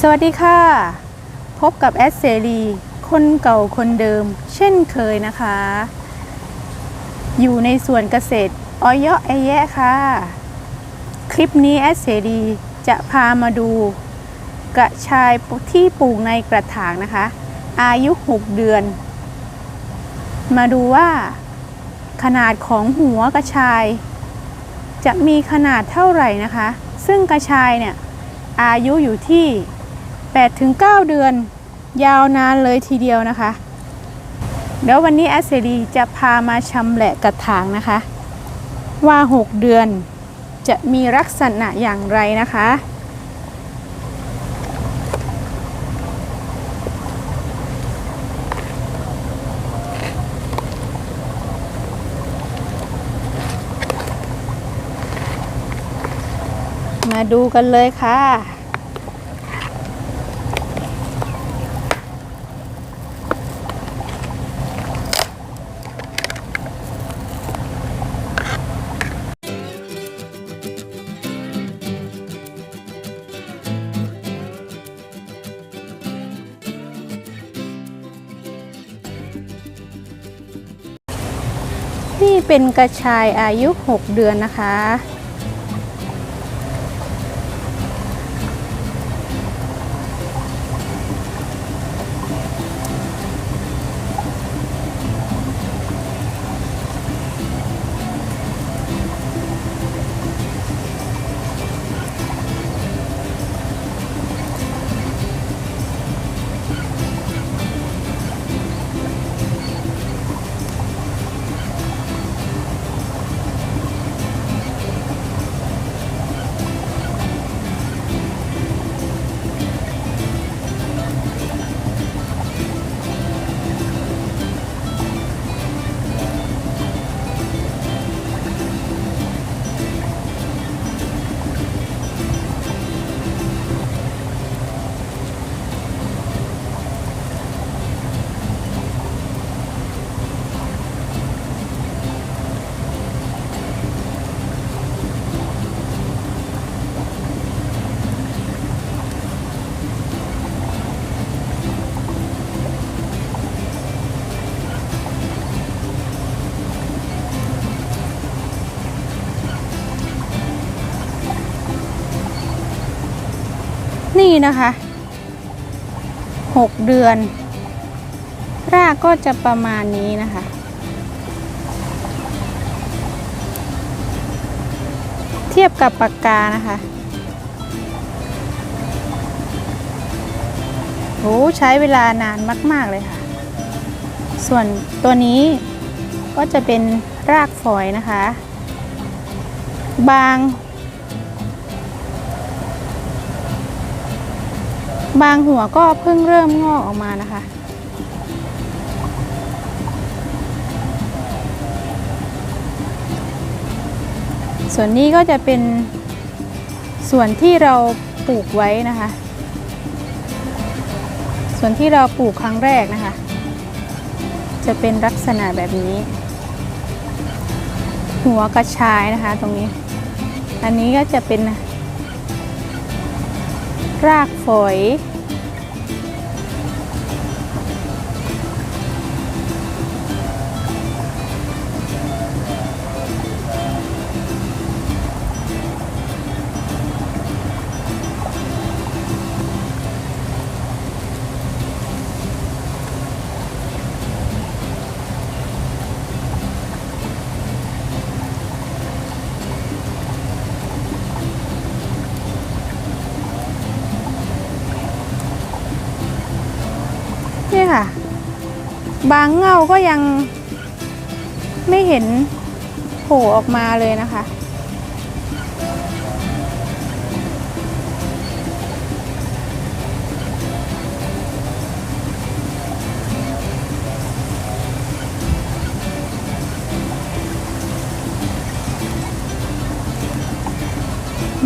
สวัสดีค่ะ พบกับแอดเสรีคนเก่าคนเดิม เช่นเคยนะคะ อยู่ในส่วนเกษตรอ้อยอไอแยะค่ะ คลิปนี้แอดเสรีจะพามาดูกระชายที่ปลูกในกระถางนะคะ อายุ 6 เดือน มาดูว่าขนาดของหัวกระชาย จะมีขนาดเท่าไหร่นะคะ ซึ่งกระชายเนี่ยอายุอยู่ที่ 8-9 เดือนยาวนานเลยทีเดียวนะคะ เดี๋ยววันนี้แอสเซรีจะพามาชำแหละกระถางนะคะ ว่า 6 เดือนจะมีลักษณะอย่างไรนะคะ มาดูกันเลยค่ะ นี่เป็นกระชายอายุ 6 เดือนนะคะ นี่นะคะ 6 เดือน รากก็จะประมาณนี้นะคะ เทียบกับปากกานะคะโอ้ใช้เวลานานมาก ๆ เลยค่ะ ส่วนตัวนี้ก็จะเป็นรากฝอยนะคะ บาง บางหัวก็เพิ่งเริ่มงอกออกมานะคะ ส่วนนี้ก็จะเป็นส่วนที่เราปลูกไว้นะคะ ส่วนที่เราปลูกครั้งแรกนะคะ จะเป็นลักษณะแบบนี้ หัวกระชายนะคะตรงนี้ อันนี้ก็จะเป็น รากฝอย บางเงาก็ยังไม่เห็นโผล่ออกมาเลยนะคะ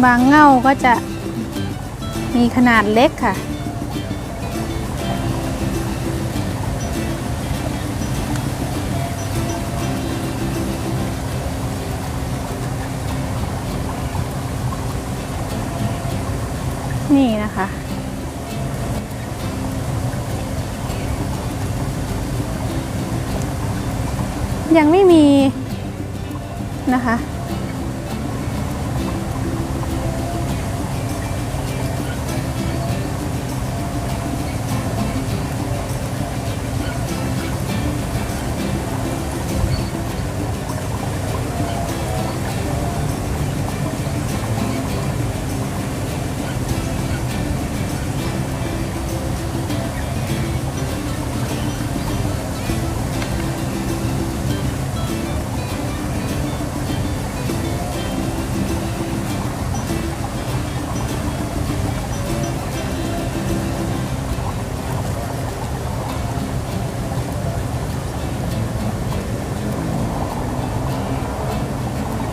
บางเงาก็จะมีขนาดเล็กค่ะี่นะคะ ยังไม่มีนะคะ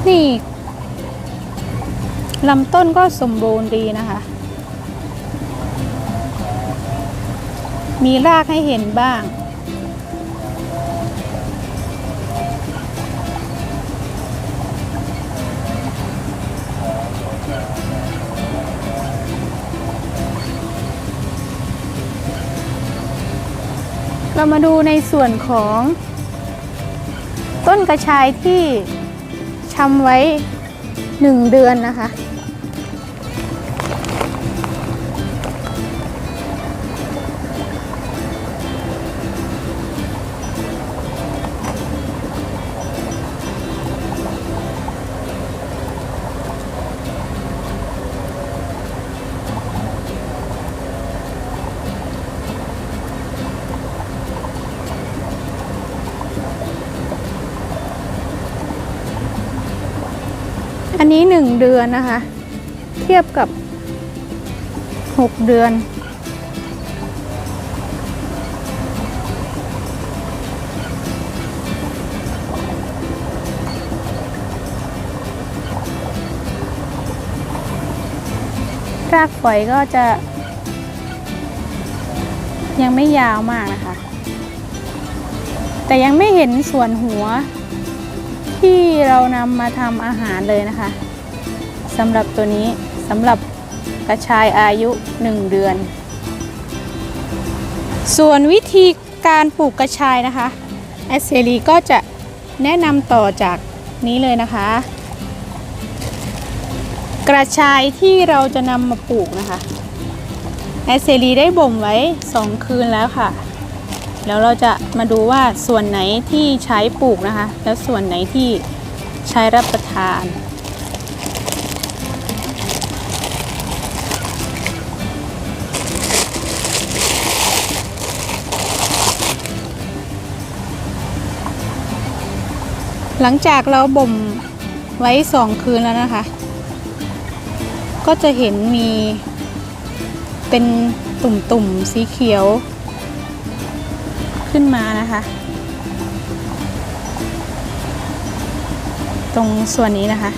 นี่ลำต้นก็สมบูรณ์ดีนะคะ มีรากให้เห็นบ้าง เรามาดูในส่วนของต้นกระชายที่ ชำไว้หนึ่งเดือนนะคะ นนี้หนึ่งเดือนนะคะ เทียบกับหกเดือน รากฝอยก็จะ ยังไม่ยาวมากนะคะ แต่ยังไม่เห็นส่วนหัวที่เรานำมาทำอาหารเลยนะคะ สำหรับตัวนี้สำหรับกระชายอายุ 1 เดือน ส่วนวิธีการปลูกกระชายนะคะแอสเซรีก็จะแนะนำต่อจากนี้เลยนะคะ กระชายที่เราจะนำมาปลูกนะคะแอสเซรีได้บ่มไว้ 2 คืนแล้วค่ะ แล้วเราจะมาดูว่าส่วนไหนที่ใช้ปลูกนะคะ แล้วส่วนไหนที่ใช้รับประทาน หลังจากเราบ่มไว้สองคืนแล้วนะคะ ก็จะเห็นมีเป็นตุ่มๆสีเขียว ขึ้นมานะคะ ตรงส่วนนี้นะคะ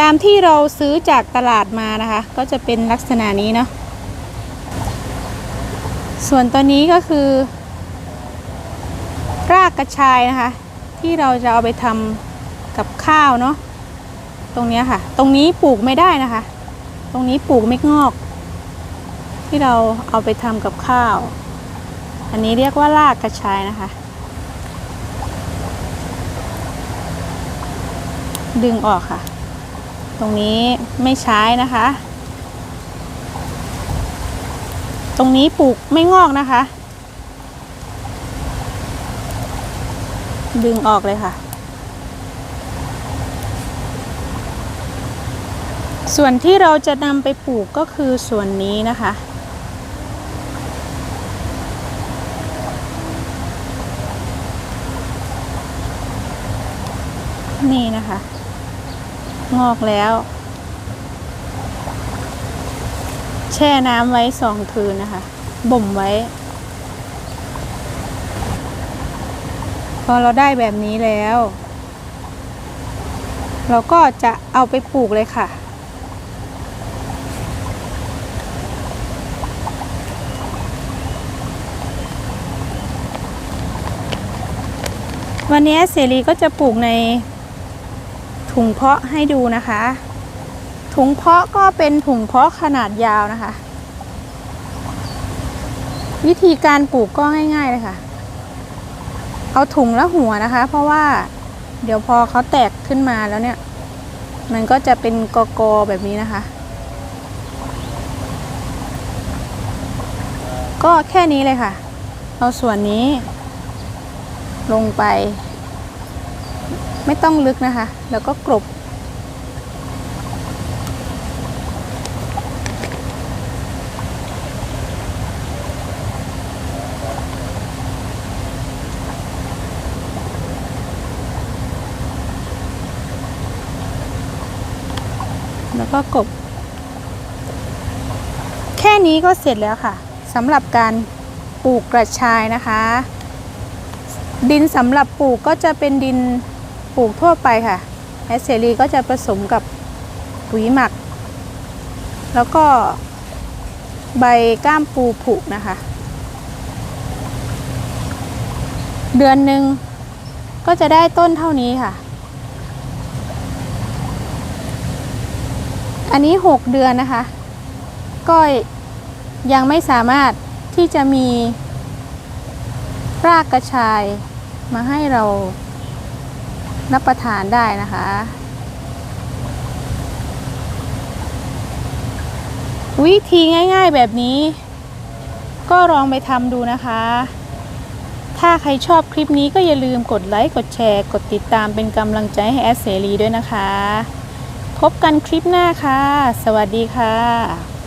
ตามที่เราซื้อจากตลาดมานะคะ ก็จะเป็นลักษณะนี้เนาะส่วนตัวนี้ก็คือ รากกระชายนะคะ ที่เราจะเอาไปทำกับข้าวเนาะตรงนี้ค่ะ ตรงนี้ปลูกไม่ได้นะคะ ตรงนี้ปลูกไม่งอก ที่เราเอาไปทำกับข้าว อันนี้เรียกว่ารากกระชายนะคะ ดึงออกค่ะ ตรงนี้ไม่ใช้นะคะ ตรงนี้ปลูกไม่งอกนะคะ ดึงออกเลยค่ะ ส่วนที่เราจะนำไปปลูกก็คือส่วนนี้นะคะนี่นะคะ งอกแล้ว แช่น้ำไว้สองคืนนะคะ บ่มไว้ พอเราได้แบบนี้แล้ว เราก็จะเอาไปปลูกเลยค่ะวันนี้เสรีก็จะปลูกใน ถุงเพาะให้ดูนะคะ ถุงเพาะก็เป็นถุงเพาะขนาดยาวนะคะ วิธีการปลูกก็ง่ายๆเลยค่ะ เอาถุงละหัวนะคะ เพราะว่าเดี๋ยวพอเขาแตกขึ้นมาแล้วเนี่ย มันก็จะเป็นกอกอแบบนี้นะคะ ก็แค่นี้เลยค่ะ เอาส่วนนี้ลงไป ไม่ต้องลึกนะคะ แล้วก็กลบแล้วก็กบ แค่นี้ก็เสร็จแล้วค่ะสำหรับการปลูกกระชายนะคะ ดินสำหรับปลูกก็จะเป็นดิน ปลูกทั่วไปค่ะแอสเซรีก็จะผสมกับปุ๋ยหมัก แล้วก็ใบก้ามปูผุนะคะ เดือนหนึ่งก็จะได้ต้นเท่านี้ค่ะ อันนี้ 6 เดือนนะคะ ก็ยังไม่สามารถที่จะมีรากกระชายมาให้เรา รับประทานได้นะคะ วิธีง่ายๆแบบนี้ ก็ลองไปทำดูนะคะ ถ้าใครชอบคลิปนี้ก็อย่าลืมกดไลค์กดแชร์ กดติดตามเป็นกำลังใจให้แอสเสรีด้วยนะคะ พบกันคลิปหน้าค่ะ สวัสดีค่ะ